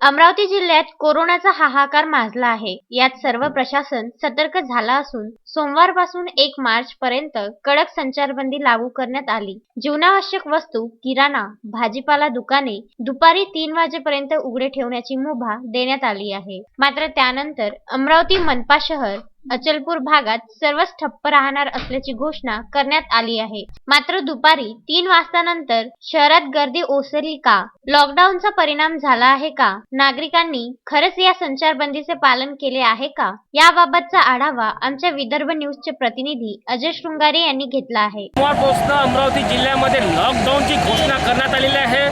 अमरावती जिल्ह्यात कोरोनाचा हाहाकार माजला आहे. यात सर्व प्रशासन सतर्क झाला असून सोमवारपासून एक मार्च पर्यंत कडक संचारबंदी लागू करण्यात आली. जीवनावश्यक वस्तू किराणा भाजीपाला दुकाने दुपारी तीन वाजेपर्यंत उघडे ठेवण्याची मुभा देण्यात आली आहे. मात्र त्यानंतर अमरावती मनपा शहर अचलपूर भागात सर्वच ठप्प राहणार असल्याची घोषणा करण्यात आली आहे. मात्र दुपारी तीन वाजतानंतर शहरात गर्दी ओसरली का? लॉकडाऊनचा परिणाम झाला आहे का? नागरिकांनी खरंच या संचारबंदीचे पालन केले आहे का? याबाबतचा आढावा आमच्या विदर्भ न्यूजचे प्रतिनिधी अजय शृंगारे यांनी घेतला आहे. अमरावती जिल्ह्यामध्ये लॉकडाऊनची घोषणा करण्यात आलेली आहे.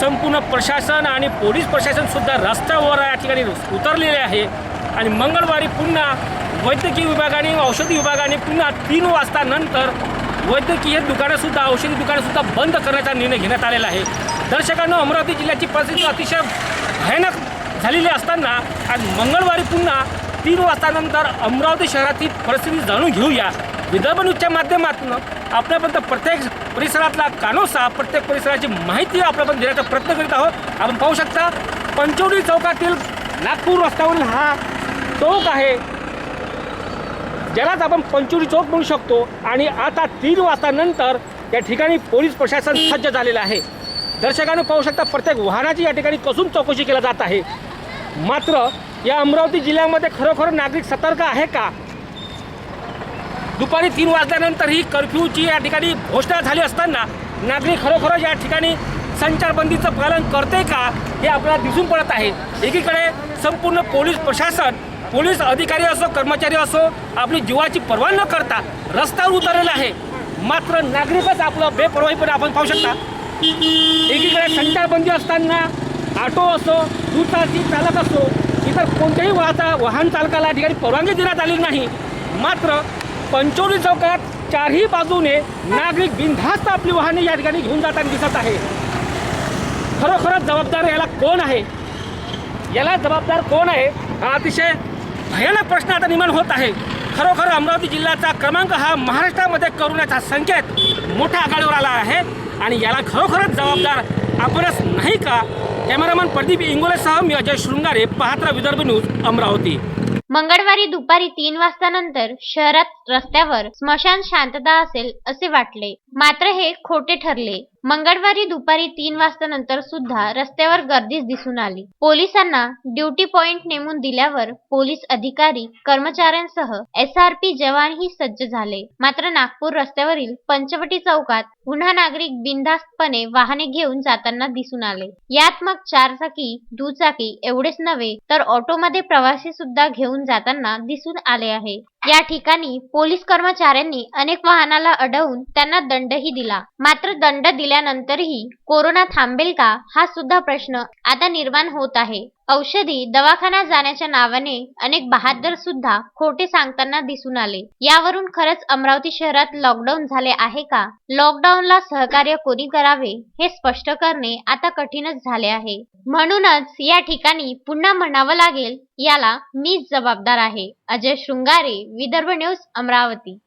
संपूर्ण प्रशासन आणि पोलीस प्रशासन सुद्धा रस्त्यावर या ठिकाणी उतरलेले आहे. आणि मंगळवारी पुन्हा वैद्यकीय विभागाने औषधी विभागाने पुन्हा तीन वाजता नंतर वैद्यकीय दुकानंसुद्धा औषधी दुकानंसुद्धा बंद करण्याचा निर्णय घेण्यात आलेला आहे. दर्शकांनो अमरावती जिल्ह्याची परिस्थिती अतिशय भयानक झालेली असताना आज मंगळवारी पुन्हा तीन वाजतानंतर अमरावती शहरातील परिस्थिती जाणून घेऊया. विदर्भ न्यूजच्या माध्यमातून आपल्यापर्यंत प्रत्येक परिसरातला कानोसा प्रत्येक परिसराची माहिती आपल्यापर्यंत देण्याचा प्रयत्न करीत आहोत. आपण पाहू शकता पंचवडी चौकातील नागपूर रस्त्यावरील हा चौक आहे. ज्यालाच आपण पंचुरी चौक म्हणू शकतो आणि आता तीन वाजतानंतर या ठिकाणी पोलीस प्रशासन सज्ज झालेलं आहे. दर्शकांनो पाहू शकता प्रत्येक वाहनाची या ठिकाणी कसून चौकशी केली जात आहे. मात्र या अमरावती जिल्ह्यामध्ये खरोखर नागरिक सतर्क आहे का? दुपारी तीन वाजल्यानंतर ही कर्फ्यूची या ठिकाणी घोषणा झाली असताना नागरिक खरोखरच या ठिकाणी संचारबंदीचं पालन करते का हे आपल्याला दिसून पडत आहे. एकीकडे संपूर्ण पोलीस प्रशासन पोलीस अधिकारी असो कर्मचारी असो आपली जीवाची पर्वा न करता रस्त्यावर उतरलेला आहे. मात्र नागरिकच आपलं बेपर्वाईपणे आपण पाहू शकता. एकीकडे संचारबंदी असताना ऑटो असो दुचाकी चालक असो इतर कोणत्याही वाहता वाहन चालकाला या ठिकाणी परवानगी देण्यात आली नाही. मात्र पंचोली चौकात चारही बाजूने नागरिक बिनधास्त आपली वाहने या ठिकाणी घेऊन जाताना दिसत आहे. खरोखरच जबाबदार याला कोण आहे? याला जबाबदार कोण आहे? हा अतिशय भयानक प्रश्न आता निर्माण होत आहे. खरोखर अमरावती जिल्ह्याचा क्रमांक हा महाराष्ट्रामध्ये करोनाचा संकेत मोठ्या आघाडीवर आला आहे आणि याला खरोखरच जबाबदार आपणच नाही का? कॅमेरामन प्रदीप इंगोलेसह मी अजय शृंगारे पाहत्रा विदर्भ न्यूज अमरावती. मंगळवारी दुपारी तीन वाजतानंतर शहरात रस्त्यावर स्मशान शांतता असेल असे वाटले. मात्र हे खोटे ठरले. मंगळवारी दुपारी तीन वाजतानंतर सुद्धा रस्त्यावर गर्दीच दिसून आली. पोलिसांना ड्युटी पॉइंट नेमून दिल्यावर पोलीस अधिकारी कर्मचाऱ्यांसह एसआरपी जवानही सज्ज झाले. मात्र नागपूर रस्त्यावरील पंचवटी चौकात पुन्हा नागरिक बिनधास्तपणे वाहने घेऊन जाताना दिसून आले. यात मग चारचाकी दुचाकी एवढेच नव्हे तर ऑटोमध्ये प्रवासी सुद्धा घेऊन जाताना दिसून आले आहे. या ठिकाणी पोलीस कर्मचाऱ्यांनी अनेक वाहनाला अडवून त्यांना दंडही दिला. मात्र दंड दिल्यानंतरही कोरोना थांबेल का? हा सुद्धा प्रश्न आता निर्माण होत आहे. औषधी दवाखाना जाण्याच्या नावाने अनेक बहादर सुद्धा खोटे सांगताना दिसून आले. यावरून खरंच अमरावती शहरात लॉकडाऊन झाले आहे का? लॉकडाऊनला सहकार्य कोणी करावे हे स्पष्ट करणे आता कठीणच झाले आहे. म्हणूनच या ठिकाणी पुन्हा म्हणावं लागेल याला मीच जबाबदार आहे. अजय शृंगारे विदर्भ न्यूज अमरावती.